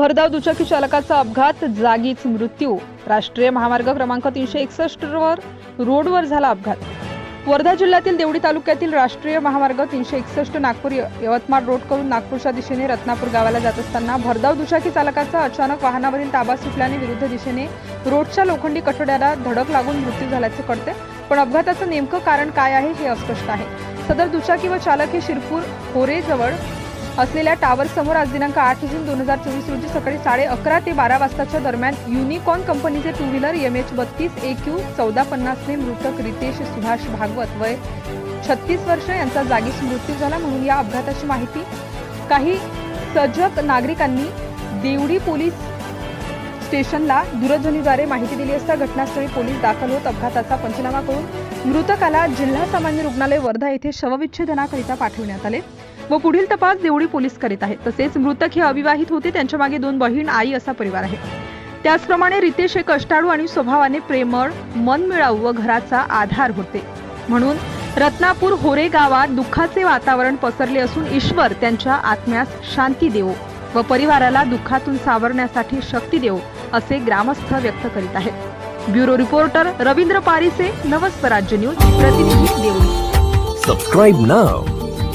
भरधाव दुचाकी चालकाचा अपघात जागीच मृत्यू. राष्ट्रीय महामार्ग क्रमांक तीनशे एकसष्ट वर रोडवर झाला अपघात. वर्धा जिल्ह्यातील देवडी तालुक्यातील राष्ट्रीय महामार्ग तीनशे एकसष्ट नागपूर यवतमाळ रोड करून नागपूरच्या दिशेने रत्नापूर गावाला जात असताना भरधाव दुचाकी चालकाचा अचानक वाहनावरील ताबा सुटल्याने विरुद्ध दिशेने रोडच्या लोखंडी कठड्याला धडक लागून मृत्यू झाल्याचे कळते. पण अपघाताचं नेमकं कारण काय आहे हे अस्पष्ट आहे. सदर दुचाकी व चालक हे शिरपूर होरेजवळ असलेल्या टावर समोर आज दिनांक आठ जून दोन हजार चोवीस रोजी सकाळी साडे अकरा ते बारा वाजताच्या दरम्यान युनिकॉन कंपनीचे टू व्हीलर एम एच बत्तीस ए क्यू चौदा पन्नासने मृतक रितेश सुभाष भागवत वय छत्तीस वर्ष यांचा जागीच मृत्यू झाला म्हणून या अपघाताची माहिती काही सजग नागरिकांनी देवडी पोलीस स्टेशनला दूरध्वनीद्वारे माहिती दिली असता घटनास्थळी पोलीस दाखल होत अपघाताचा पंचनामा करून मृतकाला जिल्हा सामान्य रुग्णालय वर्धा येथे शवविच्छेदनाकरिता पाठविण्यात आले. व पुढील तपास देवडी पोलीस करीत आहेत. तसेच मृतक हे अविवाहित होते त्यांच्या मागे दोन बहीण आई असा परिवार आहे. त्याचप्रमाणे रितेश हे कष्टाळू आणि स्वभावाने प्रेमळ मनमिळाऊ व घराचा आधार होते. म्हणून रत्नापूर होरे गावात दुःखाचे वातावरण पसरले असून ईश्वर त्यांच्या आत्म्यास शांती देवो व परिवाराला दुःखातून सावरण्यासाठी शक्ती देवो असे ग्रामस्थ व्यक्त करीत आहेत. Bureau reporter Ravindra Parise Navswarajya news प्रतिनिधी देवळी सबस्क्राईब नाव